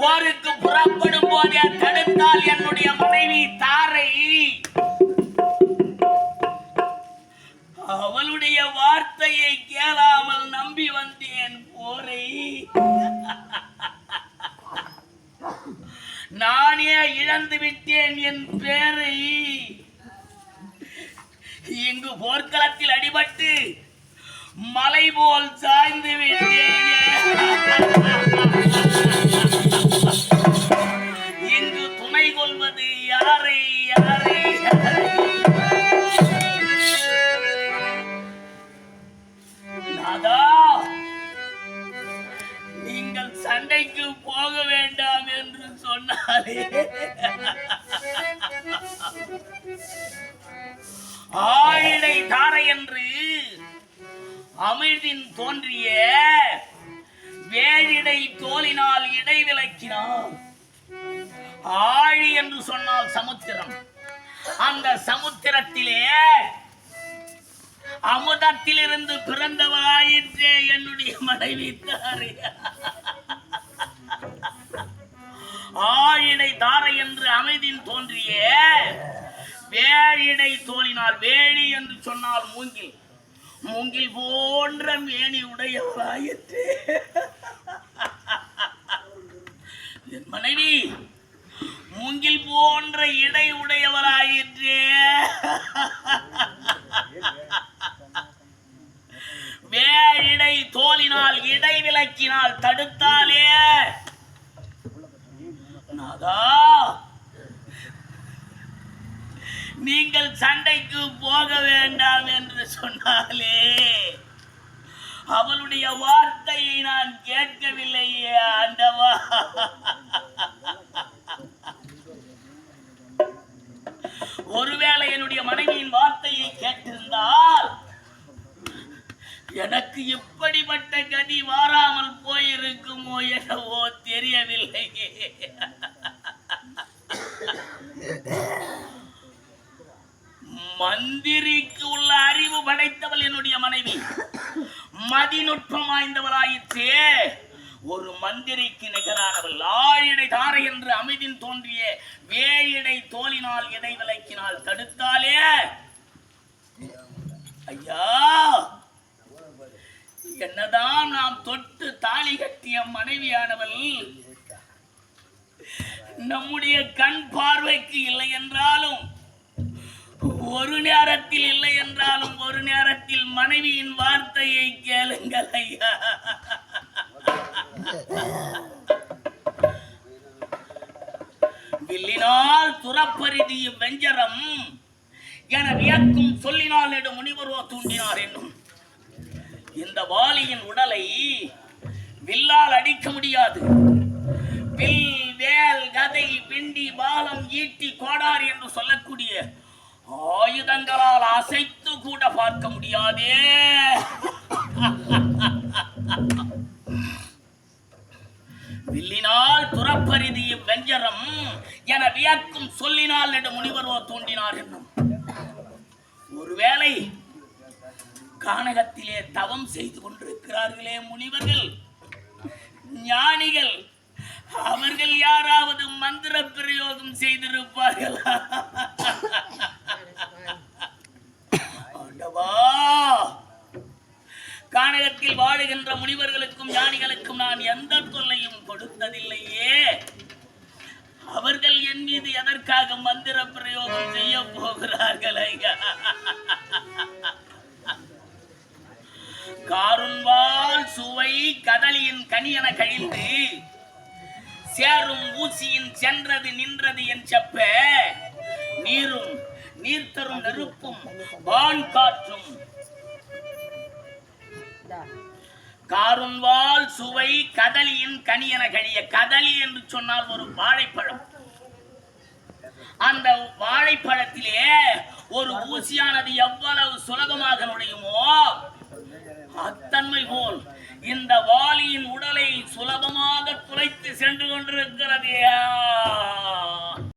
போருக்கு புறப்படும் போதே தடுத்தால் என்னுடைய மனைவி தாரை. அவளுடைய வார்த்தையை கேளாமல் நம்பி வந்தேன் போரை. நானே இழந்து விட்டேன் என் பேரை. இங்கு போர்க்களத்தில் அடிபட்டு மலை போல் சாய்ந்து விட்டேன். சண்டைக்கு போக வேண்டாம் என்று சொன்னாரே ஆயிடை தாரை என்று அமிழ்தின் தோன்றிய வேழிடை தோலினால் இடைவிலக்கினார் ஆழி என்று சொன்னால் சமுத்திரம். அந்த சமுத்திரத்திலே அமுதத்திலிருந்து பிறந்தவராயிற்றே என்னுடைய மனைவி தாரியா வேலிடை தாரை என்று அமைதியில் தோன்றிய. வேழிடை தோலினால் வேலி என்று சொன்னால் மூங்கில். மூங்கில் போன்ற மேனி உடையவராயிற்று. என் மனைவி மூங்கில் போன்ற இடை உடையவராயிற்று. வேழிடை தோலினால் இடை விளக்கினால் தடுத்தாலே நாதா நீங்கள் சண்டைக்கு போக வேண்டாம் என்று சொன்னாலே அவளுடைய வார்த்தையை நான் கேட்கவில்லையே ஆண்டவா. ஒருவேளை என்னுடைய மனைவியின் வார்த்தையை கேட்டிருந்தால் எனக்கு இப்படிப்பட்ட கதி வாராமல் போயிருக்குமோ எனவோ தெரியவில்லை. மந்திரிக்கு உள்ள அறிவு படைத்தவள் என்னுடைய மனைவி. மதிநுட்பம் வாய்ந்தவளாயிற்றே. ஒரு மந்திரிக்கு நிகரானவள் ஆழிடை தாரை என்று அமைதின் தோன்றிய வேழிடை தோலினால் இடை விலக்கினால் தடுத்தாலே. ஐயா! என்னதான் நாம் தொட்டு தாலி கட்டிய மனைவியானவள் நம்முடைய கண் பார்வைக்கு இல்லை என்றாலும் ஒரு நேரத்தில் இல்லை என்றாலும் ஒரு நேரத்தில் மனைவியின் வார்த்தையை கேளுங்கள் ஐயா. வில்லினால் துறப்பரிதி வெஞ்சரம் என வியக்கும் சொல்லினால் எடு முனிவரோ தூண்டினார் என்னும். இந்த வாலியின் உடலை வில்லால் அடிக்க முடியாது. வில் வேல் கதை பிண்டி பாலம் ஈட்டி கோடாரி என்று சொல்லக்கூடிய ஆயுதங்களால் அசைத்து கூட பார்க்க முடியாதே. வில்லினால் துறப்பரிதியும் வெஞ்சரம் என வியக்கும் சொல்லினால் நெடு முனிவரோ தூண்டினார் என்னும் ஒருவேளை கானகத்திலே தவம் செய்து கொண்டிருக்கிறார்களே முனிவர்கள். ஞானிகள் அவர்கள் யாராவது மந்திர பிரயோகம் செய்திருப்பார்களா. கானகத்தில் வாழுகின்ற முனிவர்களுக்கும் ஞானிகளுக்கும் நான் எந்த தொல்லையும் கொடுத்ததில்லையே. அவர்கள் என் மீது எதற்காக மந்திர கதலியின் கனியன கழிந்து சேரும் ஊசியின் சென்றது நின்றது என் செப்ப. நீரும் நீர் தரும் நெருப்பும் வான் காற்றும். காருண்வால் சுவை கதலியின் கனியன கழிய கதலி என்று சொன்னால் ஒரு வாழைப்பழம். அந்த வாழைப்பழத்திலே ஒரு ஊசியானது எவ்வளவு சுலபமாக நுழையுமோ கொண்டிருக்கிறது